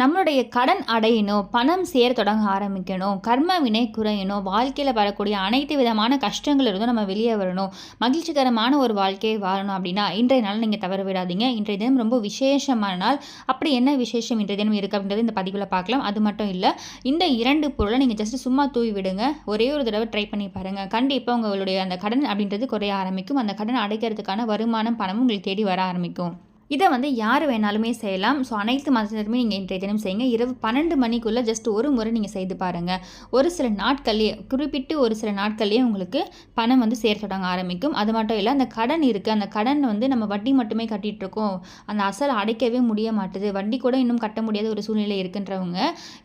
நம்மளுடைய கடன் அடையணும் பணம் சேர தொடங்க ஆரம்பிக்கணும் கர்ம வினை குறையணும் வாழ்க்கையில் வரக்கூடிய அனைத்து விதமான கஷ்டங்கள் இருந்தும் நம்ம வெளியே வரணும். மகிழ்ச்சிகரமான ஒரு வாழ்க்கையை வாழணும் அப்படின்னா இன்றைய நாள் நீங்கள் தவற விடாதீங்க. இன்றைய தினம் ரொம்ப விசேஷமான நாள். அப்படி என்ன விசேஷம் இன்றைய தினம் இருக்குது அப்படின்றது இந்த பதிவில் பார்க்கலாம். அது மட்டும் இல்லை இந்த இரண்டு பொருளை நீங்கள் ஜஸ்ட் சும்மா தூவி விடுங்க. ஒரே ஒரு தடவை ட்ரை பண்ணி பாருங்கள் கண்டிப்பாக உங்களுடைய அந்த கடன் அப்படின்றது குறைய ஆரம்பிக்கும். அந்த கடன் அடைக்கிறதுக்கான வருமானம் பணமும் உங்களுக்கு தேடி வர ஆரம்பிக்கும். இதை வந்து யார் வேணாலுமே செய்யலாம். ஸோ அனைத்து மதத்தினருமே நீங்கள் இன்றைய தினம் செய்யுங்க. இரவு பன்னெண்டு மணிக்குள்ளே ஜஸ்ட் ஒரு முறை நீங்கள் செய்து பாருங்கள் ஒரு சில நாட்கள்லேயே குறிப்பிட்டு ஒரு சில நாட்கள்லேயே உங்களுக்கு பணம் வந்து சேர தொடங்க ஆரம்பிக்கும். அது மட்டும் இல்லை அந்த கடன் இருக்குது அந்த கடன் வந்து நம்ம வட்டி மட்டுமே கட்டிகிட்ருக்கோம் அந்த அசல் அடைக்கவே முடிய மாட்டுது. வட்டி கூட இன்னும் கட்ட முடியாத ஒரு சூழ்நிலை இருக்குன்றவங்க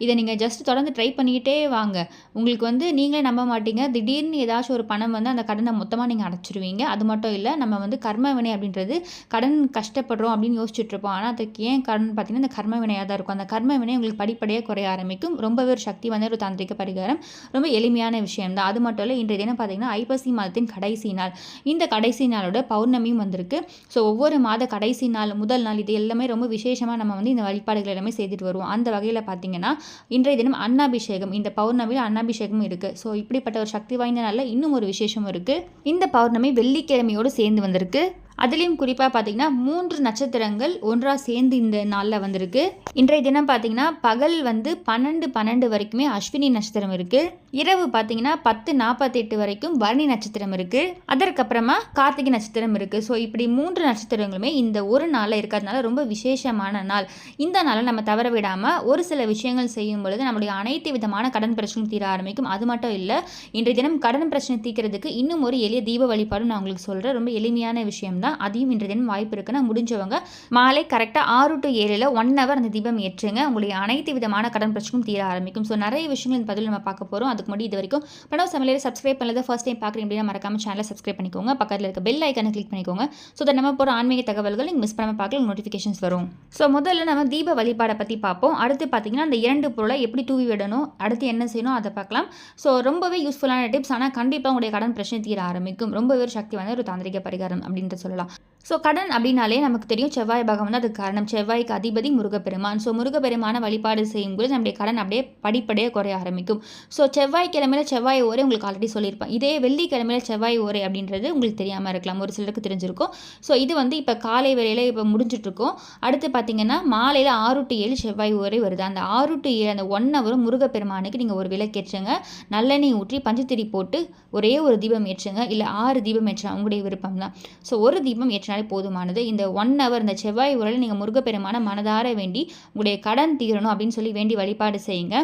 இதை நீங்கள் ஜஸ்ட் தொடர்ந்து ட்ரை பண்ணிக்கிட்டே வாங்க. உங்களுக்கு வந்து நீங்களே நம்ப மாட்டீங்க. திடீர்னு ஏதாச்சும் ஒரு பணம் வந்து அந்த கடனை மொத்தமாக நீங்கள் அடைச்சிருவீங்க. அது மட்டும் இல்லை நம்ம வந்து கர்ம வினை அப்படின்றது கடன் கஷ்டப்படுறோம் வரும் அப்படின்னு யோசிச்சுட்டு இருப்போம். ஆனால் அதுக்கு ஏன் காரணம் பார்த்தீங்கன்னா இந்த கர்ம வினையாக தான் இருக்கும். அந்த கர்ம வினை உங்களுக்கு படிப்படியாக குறைய ஆரம்பிக்கும். ரொம்பவே ஒரு சக்தி வந்து ஒரு தாந்திரிக பரிகாரம். ரொம்ப எளிமையான விஷயம் தான். அது மட்டும் இல்லை இன்றைய தினம் பார்த்தீங்கன்னா ஐப்பசி மாதத்தின் கடைசி நாள். இந்த கடைசி நாளோட பௌர்ணமியும் வந்திருக்கு. ஸோ ஒவ்வொரு மாத கடைசி நாள் முதல் நாள் இது எல்லாமே ரொம்ப விசேஷமாக நம்ம வந்து இந்த வழிபாடுகள் எல்லாமே செய்துட்டு வருவோம். அந்த வகையில் பார்த்தீங்கன்னா இன்றைய தினம் அன்னாபிஷேகம். இந்த பௌர்ணமியில் அன்னாபிஷேகமும் இருக்குது ஸோ இப்படிப்பட்ட ஒரு சக்தி வாய்ந்த நாளில் இன்னும் ஒரு விசேஷம் இருக்குது இந்த பௌர்ணமி வெள்ளிக்கிழமையோடு சேர்ந்து வந்திருக்கு. அதுலேயும் குறிப்பாக பார்த்தீங்கன்னா மூன்று நட்சத்திரங்கள் ஒன்றாக சேர்ந்து இந்த நாளில் வந்திருக்கு. இன்றைய தினம் பார்த்தீங்கன்னா பகல் வந்து பன்னெண்டு பன்னெண்டு வரைக்குமே அஸ்வினி நட்சத்திரம் இருக்குது இரவு பார்த்தீங்கன்னா பத்து நாற்பத்தெட்டு வரைக்கும் வரணி நட்சத்திரம் இருக்குது அதற்கப்புறமா கார்த்திகை நட்சத்திரம் இருக்குது ஸோ இப்படி மூன்று நட்சத்திரங்களுமே இந்த ஒரு நாளில் இருக்கிறதுனால ரொம்ப விசேஷமான நாள். இந்த நாளை நம்ம தவற விடாமல் ஒரு சில விஷயங்கள் செய்யும் பொழுது நம்மளுடைய அனைத்து விதமான கடன் பிரச்சனையும் தீர ஆரம்பிக்கும். அது மட்டும் இல்லை இன்றைய தினம் கடன் பிரச்சனை தீர்க்கிறதுக்கு இன்னும் ஒரு எளிய தீப வழிபாடும் நான் உங்களுக்கு சொல்கிறேன் ரொம்ப எளிமையான விஷயம்தான். தான் அதையும் இன்றைய தினம் வாய்ப்பு இருக்குன்னா முடிஞ்சவங்க மாலை கரெக்டாக ஆறு டு ஏழில் ஒன் ஹவர் அந்த தீபம் ஏற்றுங்க. உங்களுடைய அனைத்து விதமான கடன் பிரச்சனையும் தீர ஆரம்பிக்கும். ஸோ நிறைய விஷயங்கள் இந்த பதில் நம்ம பார்க்க போகிறோம் அதுக்கு முன்னாடி இது வரைக்கும் படம் சமையலில் சப்ஸ்கிரைப் பண்ணல ஃபர்ஸ்ட் டைம் பார்க்குறீங்க அப்படின்னா மறக்காம சேனலை சப்ஸ்கிரைப் பண்ணிக்கோங்க. பக்கத்தில் இருக்க பெல் ஐக்கனை கிளிக் பண்ணிக்கோங்க. ஸோ நம்ம போகிற ஆன்மீக தகவல்கள் நீங்கள் மிஸ் பண்ணாமல் பார்க்கல நோட்டிஃபிகேஷன்ஸ் வரும். ஸோ முதல்ல நம்ம தீப வழிபாடை பற்றி பார்ப்போம். அடுத்து பார்த்தீங்கன்னா அந்த இரண்டு பொருளை எப்படி தூவி விடணும் அடுத்து என்ன செய்யணும் அதை பார்க்கலாம். ஸோ ரொம்பவே யூஸ்ஃபுல்லான டிப்ஸ் ஆனால் கண்டிப்பாக உங்களுடைய கடன் பிரச்சனை தீர ஆரம்பிக்கும். ரொம்பவே ஒரு சக்தி வாய்ந்த ஒரு தாந்திரிக பரிகாரம் அப்படின்ற சொல்லலாம். ஸோ கடன் அப்படின்னாலே நமக்கு தெரியும் செவ்வாய் பாகம் தான் அதுக்கு காரணம். செவ்வாய்க்கு அதிபதி முருகப்பெருமான். ஸோ முருகப்பெருமான வழிபாடு செய்யும்போது நம்முடைய கடன் அப்படியே படிப்படியாக குறைய ஆரம்பிக்கும். ஸோ செவ்வாய்க்கிழமையில செவ்வாய் ஓரே உங்களுக்கு ஆல்ரெடி சொல்லியிருப்பேன். இதே வெள்ளிக்கிழமையில செவ்வாய் ஓரே அப்படின்றது உங்களுக்கு தெரியாமல் இருக்கலாம். ஒரு சிலருக்கு தெரிஞ்சிருக்கும். ஸோ இது வந்து இப்போ காலை வேலையில் இப்போ முடிஞ்சிட்ருக்கோம். அடுத்து பார்த்தீங்கன்னா மாலையில் ஆறு டு ஏழு செவ்வாய் ஓரே வருது. அந்த ஆறு டு ஏழு அந்த ஒன் ஹவரும் முருகப்பெருமானுக்கு நீங்கள் ஒரு விளக்கேற்றுங்க நல்லெண்ணெய் ஊற்றி பஞ்சத்திரி போட்டு ஒரே ஒரு தீபம் ஏற்றுங்க. இல்லை ஆறு தீபம் ஏற்றுங்க உங்களுடைய விருப்பம் தான் ஸோ ஒரு தீபம் ஏற்றினாலே போதுமானது. இந்த ஒன் ஹவர் இந்த செவ்வாய் உரலில் நீங்கள் முருகப்பெருமான மனதார வேண்டி உங்களுடைய கடன் தீரணும் அப்படின்னு சொல்லி வேண்டி வழிபாடு செய்யுங்க.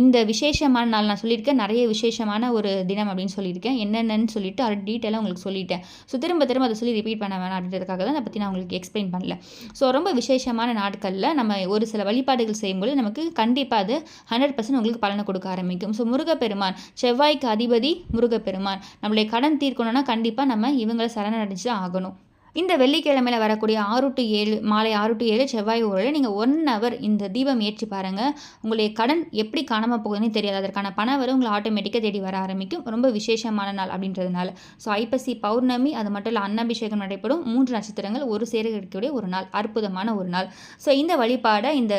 இந்த விசேஷமான நாள் நான் சொல்லியிருக்கேன். நிறைய விசேஷமான ஒரு தினம் அப்படின்னு சொல்லியிருக்கேன். என்னென்னு சொல்லிட்டு அது டீட்டெயிலாக உங்களுக்கு சொல்லிட்டேன். ஸோ திரும்ப திரும்ப அதை சொல்லி ரிப்பீட் பண்ண வேணாம் அப்படின்றதுக்காக தான் அதை பற்றி நான் உங்களுக்கு எக்ஸ்பிளைன் பண்ணல. ஸோ ரொம்ப விசேஷமான நாட்களில் நம்ம ஒரு சில வழிபாடுகள் செய்யும்போது நமக்கு கண்டிப்பாக அது ஹண்ட்ரட் பர்சன்ட் உங்களுக்கு பலனை கொடுக்க ஆரம்பிக்கும். ஸோ முருகப்பெருமான் செவ்வாய்க்கு அதிபதி முருகப்பெருமான். நம்மளுடைய கடன் தீர்க்கணும்னா கண்டிப்பாக நம்ம இவங்களை சரணடைஞ்சு தான் ஆகணும். இந்த வெள்ளிக்கிழமையில் வரக்கூடிய ஆறு டு ஏழு மாலை ஆறு டு ஏழு செவ்வாய் ஊரில் நீங்கள் ஒன் ஹவர் இந்த தீபம் ஏற்றி பாருங்கள் உங்களுடைய கடன் எப்படி காணாமல் போகுதுன்னு தெரியாது. அதற்கான பணம் வரும் உங்களை ஆட்டோமேட்டிக்காக தேடி வர ஆரம்பிக்கும். ரொம்ப விசேஷமான நாள் அப்படின்றதுனால. ஸோ ஐப்பசி பௌர்ணமி அது மட்டும் இல்லை அன்னாபிஷேகம் நடைபெறும். மூன்று நட்சத்திரங்கள் ஒரு சேரக்கூடிய ஒரு நாள் அற்புதமான ஒரு நாள். ஸோ இந்த வழிபாடை இந்த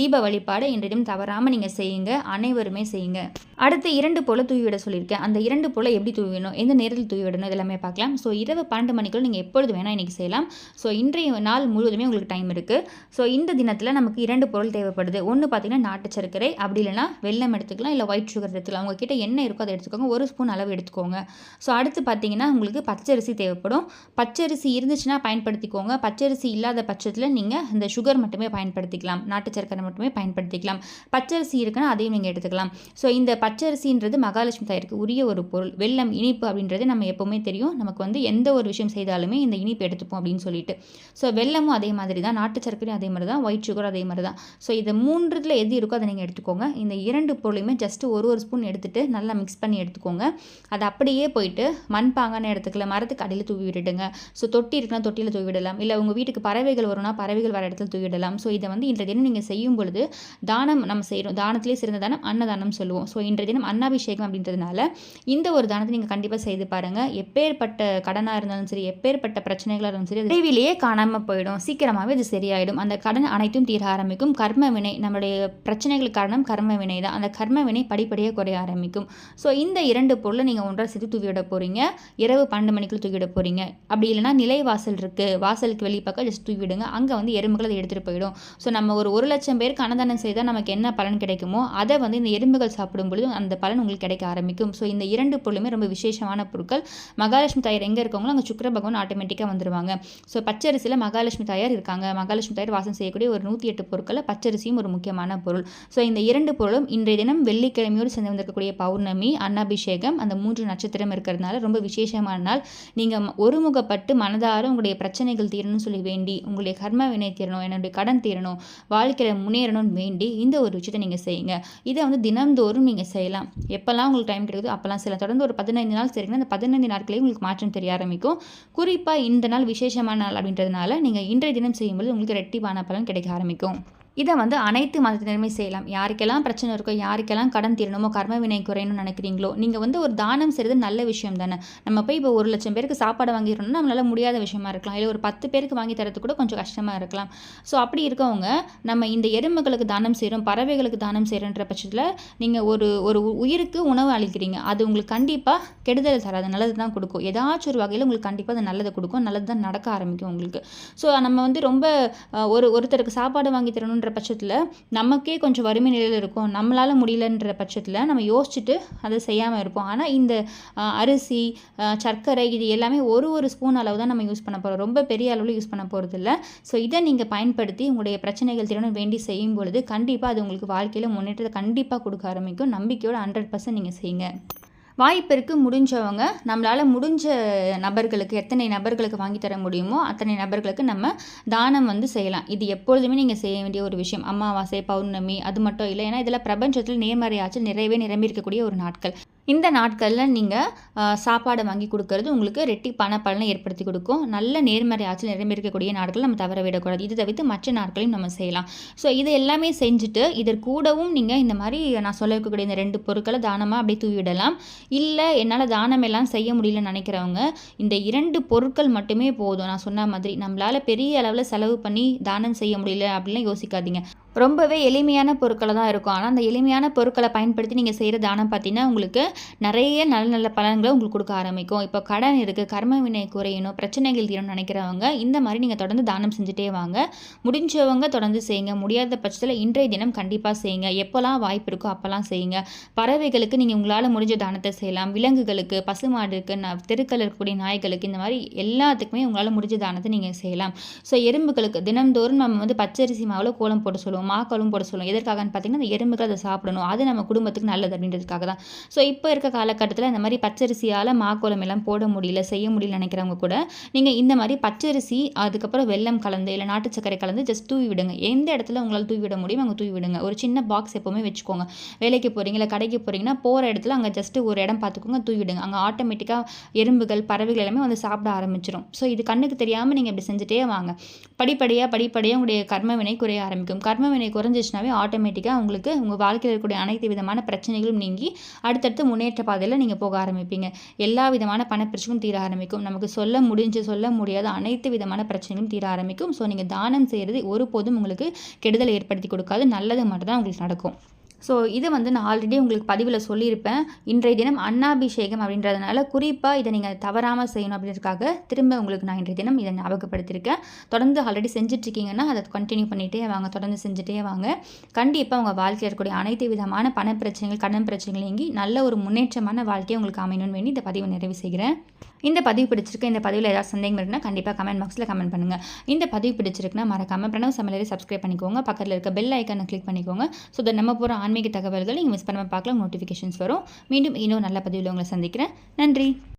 தீப வழிபாடை இன்றையும் தவறாமல் நீங்கள் செய்யுங்க. அனைவருமே செய்யுங்க. அடுத்து இரண்டு போல தூவிவிட சொல்லியிருக்கேன். அந்த இரண்டு போல எப்படி தூவிடணும் எந்த நேரத்தில் தூவிடணும் இதெல்லாமே பார்க்கலாம். ஸோ இரவு பன்னெண்டு மணிக்குள்ள நீங்கள் எப்பொழுது வேணால் இன்றைக்கி செய்யலாம். ஸோ இன்றைய நாள் முழுவதுமே உங்களுக்கு டைம் இருக்குது ஸோ இந்த தினத்தில் நமக்கு இரண்டு பொருள் தேவைப்படுது. ஒன்று பார்த்தீங்கன்னா நாட்டு சர்க்கரை. அப்படி இல்லைனா வெள்ளம் எடுத்துக்கலாம். இல்லை ஒயிட் சுகர் எடுத்துக்கலாம். உங்ககிட்ட என்ன இருக்கோ அதை எடுத்துக்கோங்க. ஒரு ஸ்பூன் அளவு எடுத்துக்கோங்க. ஸோ அடுத்து பார்த்தீங்கன்னா உங்களுக்கு பச்சரிசி தேவைப்படும். பச்சரிசி இருந்துச்சுன்னா பயன்படுத்திக்கோங்க. பச்சரிசி இல்லாத பட்சத்தில் நீங்கள் இந்த சுகர் மட்டுமே பயன்படுத்திக்கலாம். நாட்டு சர்க்கரை மட்டுமே பயன்படுத்திக்கலாம். பச்சரிசி இருக்குன்னா அதையும் நீங்கள் எடுத்துக்கலாம். ஸோ இந்த பச்சரிசின்றது மகாலட்சுமி தாயிற்கு உரிய ஒரு பொருள். வெள்ளம் இனிப்பு அப்படின்றது நம்ம எப்போவுமே தெரியும். நமக்கு வந்து எந்த ஒரு விஷயம் செய்தாலுமே இந்த இனிப்பு எடுத்துப்போம் அப்படின்னு சொல்லிட்டு. ஸோ வெள்ளமும் அதே மாதிரி தான். நாட்டு சர்க்கரையும் அதே மாதிரி தான். ஒயிட் சுகர் அதே மாதிரி தான். ஸோ இது மூன்றுல எது இருக்கோ அதை நீங்கள் எடுத்துக்கோங்க. இந்த இரண்டு பொருளையுமே ஜஸ்ட் ஒரு ஒரு ஸ்பூன் எடுத்துட்டு நல்லா மிக்ஸ் பண்ணி எடுத்துக்கோங்க. அது அப்படியே போயிட்டு மண்பாங்கான இடத்துக்குள்ள மரத்துக்கு அடியில் தூவி விட்டுடுங்க. ஸோ தொட்டி இருக்குன்னா தொட்டியில் தூவி விடலாம். இல்லை உங்கள் வீட்டுக்கு பறவைகள் வரும்னா பறவைகள் வர இடத்துல தூவி விடலாம். ஸோ இதை வந்து இன்றைய தினம் நீங்கள் செய்யும் பொழுது தானம் நம்ம செய்கிறோம் தானத்திலே சிறந்த தானம் அன்னதானம் சொல்லுவோம். ஸோ இன்றைய தினம் அன்னாபிஷேகம் அப்படின்றதுனால இந்த ஒரு தானத்தை நீங்கள் கண்டிப்பாக செய்து பாருங்கள் எப்பேற்பட்ட கடனாக இருந்தாலும் சரி எப்பேற்பட்ட பிரச்சனைகளாக இருந்தாலும் சரி விரைவிலேயே காணாமல் போயிடும். சீக்கிரமாகவே அது சரியாயிடும். அந்த கடன் அனைத்தும் தீர ஆரம்பிக்கும். கர்ம வினை நம்மளுடைய பிரச்சனைகளுக்கு காரணம் கர்ம வினை தான். அந்த கர்ம வினை படிப்படியாக குறைய ஆரம்பிக்கும். ஸோ இந்த இரண்டு பொருளை நீங்கள் ஒன்றாக சேர்த்து தூக்கிவிட போகிறீங்க இரவு பன்னெண்டு மணிக்குள்ள தூக்கிவிட போகிறீங்க அப்படி இல்லைனா நிலை வாசல் இருக்குது வாசலுக்கு வெளிப்பக்கம் ஜஸ்ட் தூக்கிவிடுங்க அங்கே வந்து எறும்புகள் அதை எடுத்துகிட்டு போயிடும். ஸோ நம்ம ஒரு ஒரு லட்சம் பேருக்கு அன்னதானம் செய்தால் நமக்கு என்ன பலன் கிடைக்குமோ அதை வந்து இந்த எறும்புகள் சாப்பிடும் பொழுது அந்த பலன் உங்களுக்கு கிடைக்க ஆரம்பிக்கும். ஸோ இந்த இரண்டு பொருளுமே ரொம்ப விசேஷமான பொருட்கள். மகாலட்சுமி தாயார் எங்கே இருக்கவங்களோ அங்கே சுக்கர பகவான் ஆட்டோமேட்டிக்காக வந்துருவாங்க. ஸோ பச்சரிசியில் மகாலட்சுமி தாயார் இருக்காங்க. மகாலட்சுமி தாயார் வாசம் செய்யக்கூடிய ஒரு நூற்றி எட்டு பொருட்களில் பச்சரிசியும் ஒரு முக்கியமான பொருள். ஸோ இந்த இரண்டு பொருளும் இன்றைய தினம் வெள்ளிக்கிழமையோடு சேர்ந்து வந்திருக்கக்கூடிய பௌர்ணமி அன்னாபிஷேகம் அந்த மூன்று நட்சத்திரம் இருக்கிறதுனால ரொம்ப விசேஷமான நாள். நீங்கள் ஒருமுகப்பட்டு மனதார உங்களுடைய பிரச்சனைகள் தீரணும்னு சொல்லி வேண்டி உங்களுடைய கர்ம வினை தீரணும் என்னுடைய கடன் தீரணும் வாழ்க்கையில் முன்னேறணும்னு வேண்டி இந்த ஒரு விஷயத்தை நீங்கள் செய்யுங்க. இதை வந்து தினந்தோறும் நீங்கள் செய்யலாம். எப்போல்லாம் உங்களுக்கு டைம் கிடைக்குதோ அப்போல்லாம் செய்யலாம். தொடர்ந்து ஒரு பதினைந்து நாள் சரிங்கன்னா அந்த பதினைந்து நாட்களே உங்களுக்கு மாற்றம் தெரிய ஆரம்பிக்கும். குறிப்பாக இந்த நாள் விசேஷமான நாள் அப்படின்றதுனால நீங்கள் இன்றைய தினம் செய்யும்போது உங்களுக்கு ரெட்டிப்பான பலன் கிடைக்க ஆரம்பிக்கும். இதை வந்து அனைத்து மதத்தினருமே செய்யலாம். யாருக்கெல்லாம் பிரச்சனை இருக்கோ யாருக்கெல்லாம் கடன் தீரணுமோ கர்ம வினை குறையணும்னு நினைக்கிறீங்களோ நீங்கள் வந்து ஒரு தானம் செய்கிறது நல்ல விஷயம் தானே. நம்ம போய் இப்போ ஒரு லட்சம் பேருக்கு சாப்பாடு வாங்கிடணும்னா நம்மளால் முடியாத விஷயமா இருக்கலாம். இல்லை ஒரு பத்து பேருக்கு வாங்கி தரது கூட கொஞ்சம் கஷ்டமாக இருக்கலாம். ஸோ அப்படி இருக்கவங்க நம்ம இந்த எறும்புகளுக்கு தானம் செய்கிறோம் பறவைகளுக்கு தானம் செய்கிறன்ற பட்சத்தில் நீங்கள் ஒரு ஒரு உயிருக்கு உணவு அளிக்கிறீங்க. அது உங்களுக்கு கண்டிப்பாக கெடுதல் தராது நல்லது தான் கொடுக்கும். ஏதாச்சும் ஒரு வகையில் உங்களுக்கு கண்டிப்பாக அது நல்லது கொடுக்கும் நல்லது தான் நடக்க ஆரம்பிக்கும் உங்களுக்கு. ஸோ நம்ம வந்து ரொம்ப ஒரு ஒருத்தருக்கு சாப்பாடு வாங்கி தரணுன்ற பட்சத்தில் நமக்கே கொஞ்சம் வறுமை நிலையில் இருக்கும் நம்மளால் முடியலன்ற பட்சத்தில் நம்ம யோசிச்சுட்டு அதை செய்யாமல் இருப்போம். ஆனால் இந்த அரிசி சர்க்கரை இது எல்லாமே ஒரு ஒரு ஸ்பூன் அளவு தான் நம்ம யூஸ் பண்ண போகிறோம் ரொம்ப பெரிய அளவில் யூஸ் பண்ண போகிறது இல்லை ஸோ இதை நீங்கள் பயன்படுத்தி உங்களுடைய பிரச்சனைகள் திறனும் வேண்டி செய்யும் பொழுது கண்டிப்பாக அது உங்களுக்கு வாழ்க்கையில் முன்னேற்றத்தை கண்டிப்பாக கொடுக்க ஆரம்பிக்கும். நம்பிக்கையோட ஹண்ட்ரட் பர்சன்ட் நீங்கள் செய்யுங்க. வாய்ப்பிற்கு முடிஞ்சவங்க நம்மளால் முடிஞ்ச நபர்களுக்கு எத்தனை நபர்களுக்கு வாங்கி தர முடியுமோ அத்தனை நபர்களுக்கு நம்ம தானம் வந்து செய்யலாம். இது எப்பொழுதுமே நீங்கள் செய்ய வேண்டிய ஒரு விஷயம். அமாவாசை பௌர்ணமி அது மட்டும் இல்லை. ஏன்னா இதில் பிரபஞ்சத்தில் நேர்மறையாச்சு நிறையவே நிரம்பியிருக்கக்கூடிய ஒரு நாட்கள். இந்த நாட்களில் நீங்கள் சாப்பாடை வாங்கி கொடுக்கறது உங்களுக்கு ரெட்டி பண பலனை ஏற்படுத்தி கொடுக்கும். நல்ல நேர்மறை ஆற்றல் நிரம்பியிருக்கக்கூடிய நாட்கள் நம்ம தவற விடக்கூடாது. இது தவிர்த்து மற்ற நாட்களையும் நம்ம செய்யலாம். ஸோ இது எல்லாமே செஞ்சுட்டு இதற்கூடவும் நீங்கள் இந்த மாதிரி நான் சொல்ல இருக்கக்கூடிய இந்த ரெண்டு பொருட்களை தானமாக அப்படியே தூவிடலாம். இல்லை என்னால் தானம் எல்லாம் செய்ய முடியலன்னு நினைக்கிறவங்க இந்த இரண்டு பொருட்கள் மட்டுமே போதும். நான் சொன்ன மாதிரி நம்மளால் பெரிய அளவில் செலவு பண்ணி தானம் செய்ய முடியல அப்படிலாம் யோசிக்காதீங்க. ரொம்பவே எளிமையான பொருட்களை தான் இருக்கும். ஆனால் அந்த எளிமையான பொருட்களை பயன்படுத்தி நீங்கள் செய்கிற தானம் பார்த்தீங்கன்னா உங்களுக்கு நிறைய நல்ல நல்ல பலன்களை உங்களுக்கு கொடுக்க ஆரம்பிக்கும். இப்போ கடன் இருக்குது கர்ம வினை குறையணும் பிரச்சனைகள் தீரணும்னு நினைக்கிறவங்க இந்த மாதிரி நீங்கள் தொடர்ந்து தானம் செஞ்சுட்டே வாங்க. முடிஞ்சவங்க தொடர்ந்து செய்யுங்க. முடியாத பட்சத்தில் இன்றைய தினம் கண்டிப்பாக செய்யுங்க. எப்போல்லாம் வாய்ப்பு இருக்கோ அப்போல்லாம் செய்யுங்க. பறவைகளுக்கு நீங்கள் உங்களால் முடிஞ்ச தானத்தை செய்யலாம். விலங்குகளுக்கு பசுமாடுக்கு ந தெருக்கள் இருக்கக்கூடிய நாய்களுக்கு இந்த மாதிரி எல்லாத்துக்குமே உங்களால் முடிஞ்ச தானத்தை நீங்கள் செய்யலாம். ஸோ எறும்புகளுக்கு தினந்தோறும் நம்ம வந்து பச்சரிசி மாவில் கோலம் போட்டு சொல்லுவோம். சொல்லுவோம் மாக்களும் போட சொல்லுவோம் எதற்காகன்னு பார்த்தீங்கன்னா அந்த எறும்புகள் அதை சாப்பிடணும். அது நம்ம குடும்பத்துக்கு நல்லது அப்படின்றதுக்காக தான். ஸோ இப்போ இருக்க காலகட்டத்தில் இந்த மாதிரி பச்சரிசியால் மாக்கோலம் எல்லாம் போட முடியல செய்ய முடியல நினைக்கிறவங்க கூட நீங்கள் இந்த மாதிரி பச்சரிசி அதுக்கப்புறம் வெள்ளம் கலந்து இல்லை நாட்டு சர்க்கரை கலந்து ஜஸ்ட் தூவி விடுங்க. எந்த இடத்துல உங்களால் தூவி விட முடியும் அங்கே தூவி விடுங்க. ஒரு சின்ன பாக்ஸ் எப்போவுமே வச்சுக்கோங்க. வேலைக்கு போகிறீங்க இல்லை கடைக்கு போகிறீங்கன்னா போகிற இடத்துல அங்கே ஜஸ்ட்டு ஒரு இடம் பார்த்துக்கோங்க தூவி விடுங்க. அங்கே ஆட்டோமேட்டிக்காக எறும்புகள் பறவைகள் எல்லாமே வந்து சாப்பிட ஆரம்பிச்சிடும் ஸோ இது கண்ணுக்கு தெரியாமல் நீங்கள் இப்படி செஞ்சுட்டே வாங்க. படிப்படியாக படிப்படியாக உங்களுடைய கர்மவினை குறைய ஆரம்பிக்கும். கர்ம வினை குறைஞ்சிச்சுனாவே ஆட்டோமேட்டிக்காக உங்களுக்கு உங்கள் வாழ்க்கையில் இருக்கக்கூடிய அனைத்து விதமான பிரச்சனைகளும் நீங்கி அடுத்தடுத்து முன்னேற்ற பாதையில் நீங்கள் போக ஆரம்பிப்பீங்க. எல்லா விதமான பணப்பிரச்சனையும் தீர ஆரம்பிக்கும். நமக்கு சொல்ல முடிஞ்சு சொல்ல முடியாத அனைத்து விதமான பிரச்சனைகளும் தீர ஆரம்பிக்கும். ஸோ நீங்கள் தானம் செய்கிறது ஒருபோதும் உங்களுக்கு கெடுதலை ஏற்படுத்தி கொடுக்காது. நல்லது மட்டும்தான் உங்களுக்கு நடக்கும். ஸோ இதை வந்து நான் ஆல்ரெடி உங்களுக்கு பதிவில் சொல்லியிருப்பேன். இன்றைய தினம் அன்னாபிஷேகம் அப்படின்றதுனால குறிப்பாக இதை நீங்கள் தவறாமல் செய்யணும் அப்படின்றதுக்காக திரும்ப உங்களுக்கு நான் இன்றைய தினம் இதை ஞாபகப்படுத்தியிருக்கேன். தொடர்ந்து ஆல்ரெடி செஞ்சிட்ருக்கீங்கன்னா அதை கண்டினியூ பண்ணிகிட்டே வாங்க தொடர்ந்து செஞ்சுட்டே வாங்க. கண்டிப்பாக உங்கள் வாழ்க்கையில் இருக்கக்கூடிய அனைத்து விதமான பண பிரச்சனைகள் கடன் பிரச்சனைகள் நீங்கி நல்ல ஒரு முன்னேற்றமான வாழ்க்கையை உங்களுக்கு அமையணும்னு வேண்டி இந்த பதிவை நிறைவு செய்கிறேன். இந்த பதிவு பிடிச்சிருக்கு இந்த பதிவில் ஏதாவது சந்தேகம் இருக்குன்னா கண்டிப்பாக கமெண்ட் பாக்ஸில் கமெண்ட் பண்ணுங்கள் இந்த பதிவு பிடிச்சிருக்குன்னா மறக்காமல் பிரணவ் சமையலை சப்ஸ்கிரைப் பண்ணிக்கோங்க. பக்கத்தில் இருக்க பெல் ஐக்கானை கிளிக் பண்ணிக்கோங்க. ஸோ நம்ம போகிற ஆன்மீக தகவல்கள் நீங்கள் மிஸ் பண்ணாமல் பார்க்கலாம் நோட்டிஃபிகேஷன்ஸ் வரும். மீண்டும் இன்னும் நல்ல பதிவில் உங்களை சந்திக்கிறேன். நன்றி.